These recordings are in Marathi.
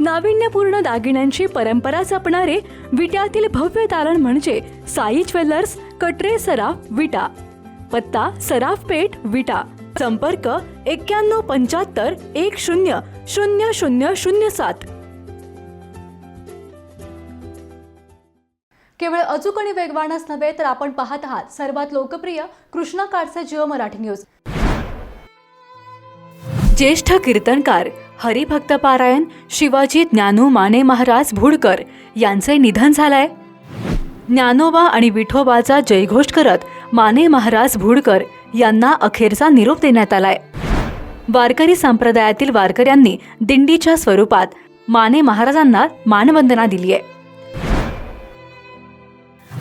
नाविन्यपूर्ण दागिन्यांची परंपरा जपणारे विट्यातील भव्य तारण म्हणजे साई ज्वेलर्स कटरे सराफ विटा पत्ता सराफ पेठ विटा संपर्क एक्क्याण्णव पंच्याहत्तर एक शून्य शून्य शून्य शून्य सात. केवळ अचूक आणि वेगवानच नव्हे तर आपण पाहत आहात सर्वात लोकप्रिय कृष्णा काडचे जिओ मराठी न्यूज. ज्येष्ठ कीर्तनकार हरिभक्तपारायण शिवाजी ज्ञानू माने महाराज भुडकर यांचे निधन झालंय. ज्ञानोबा आणि विठोबाचा जयघोष करत माने महाराज भुडकर यांना अखेरचा निरोप देण्यात आलाय. वारकरी संप्रदायातील वारकऱ्यांनी दिंडीच्या स्वरूपात माने महाराजांना मानवंदना दिली आहे.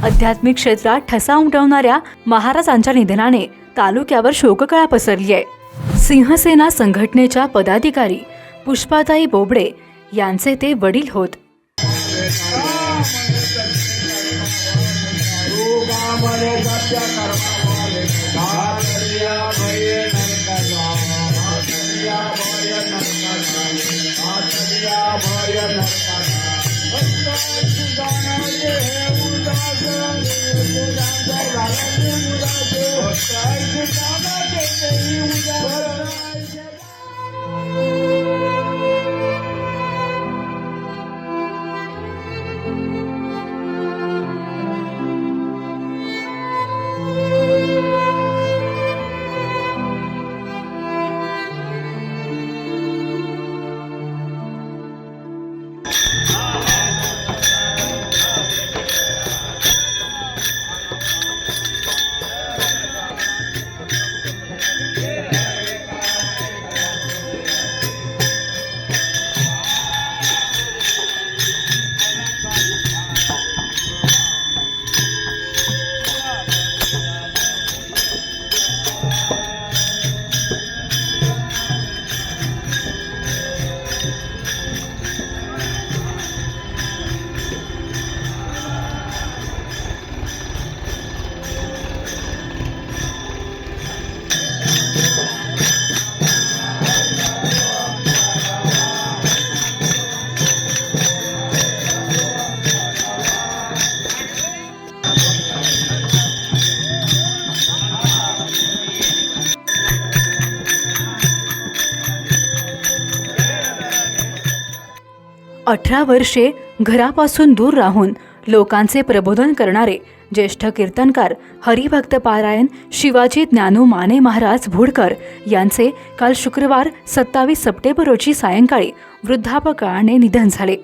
आध्यात्मिक क्षेत्रात ठसा उमटवणाऱ्या महाराजांच्या निधनाने तालुक्यावर शोककळा पसरली आहे. सिंहसेना संघटनेच्या पदाधिकारी पुष्पाताई बोबडे यांचे ते वडील होत. अठरा वर्षे घरापासून दूर राहून लोकांचे प्रबोधन करणारे ज्येष्ठ कीर्तनकार हरिभक्त पारायण शिवाजी ज्ञानू माने महाराज भुडकर यांचे काल शुक्रवार सत्तावीस सप्टेंबर रोजी सायंकाळी वृद्धापकाळाने निधन झाले.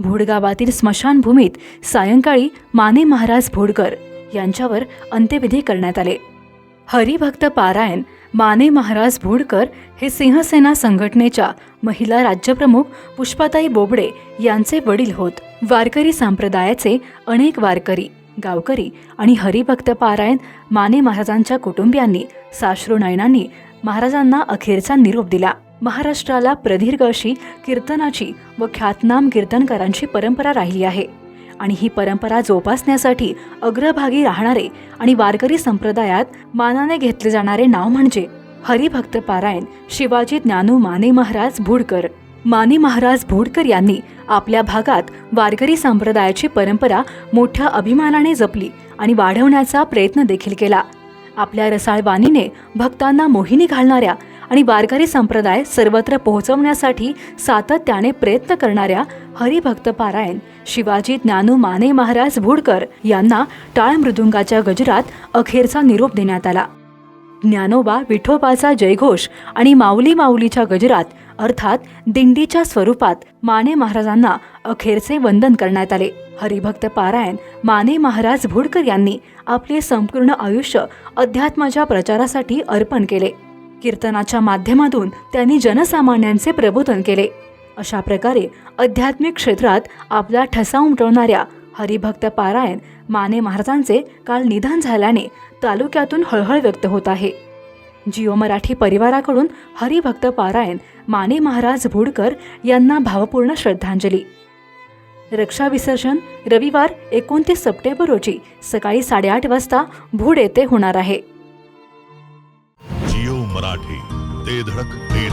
भोडगावातील स्मशानभूमीत सायंकाळी माने महाराज भोडकर यांच्यावर अंत्यविधी करण्यात आले. हरिभक्त पारायण माने महाराज भोडकर हे सिंहसेना संघटनेच्या महिला राज्यप्रमुख पुष्पाताई बोबडे यांचे वडील होत. वारकरी संप्रदायाचे अनेक वारकरी गावकरी आणि हरिभक्त पारायण माने महाराजांच्या कुटुंबियांनी साश्रू नयनांनी महाराजांना अखेरचा निरोप दिला. महाराष्ट्राला प्रदीर्घ अशी कीर्तनाची व ख्यातनाम कीर्तनकारांची परंपरा राहिली आहे. आणि ही परंपरा जोपासण्यासाठी अग्रभागी राहणारे आणि वारकरी संप्रदायात मानाने घेतले जाणारे नाव म्हणजे हरिभक्त पारायण शिवाजी ज्ञानू माने महाराज भुडकर. माने महाराज भोडकर यांनी आपल्या भागात वारकरी संप्रदायाची परंपरा मोठ्या अभिमानाने जपली आणि वाढवण्याचा प्रयत्न देखील केला. आपल्या रसाळ वाणीने भक्तांना मोहिनी घालणाऱ्या आणि वारकरी संप्रदाय सर्वत्र पोहोचवण्यासाठी सातत्याने प्रयत्न करणाऱ्या हरिभक्त पारायण शिवाजी ज्ञानू माने महाराज भुडकर यांना टाळ मृदुंगाच्या गजरात अखेरचा निरोप देण्यात आला. ज्ञानोबा विठोबाचा जयघोष आणि माऊली माऊलीच्या गजरात अर्थात दिंडीच्या स्वरूपात माने महाराजांना अखेरचे वंदन करण्यात आले. हरिभक्त पारायण माने महाराज भुडकर यांनी आपले संपूर्ण आयुष्य अध्यात्माच्या प्रचारासाठी अर्पण केले. कीर्तनाच्या माध्यमातून त्यांनी जनसामान्यांचे प्रबोधन केले. अशा प्रकारे आध्यात्मिक क्षेत्रात आपला ठसा उमटवणाऱ्या हरिभक्त पारायण माने महाराजांचे काल निधन झाल्याने तालुक्यातून हळहळ व्यक्त होत आहे. जिओ मराठी परिवाराकडून हरिभक्त पारायण माने महाराज भुडकर यांना भावपूर्ण श्रद्धांजली. रक्षा विसर्जन रविवार एकोणतीस सप्टेंबर रोजी सकाळी साडेआठ वाजता भूड येथे होणार आहे. मराठी. ते धडक ते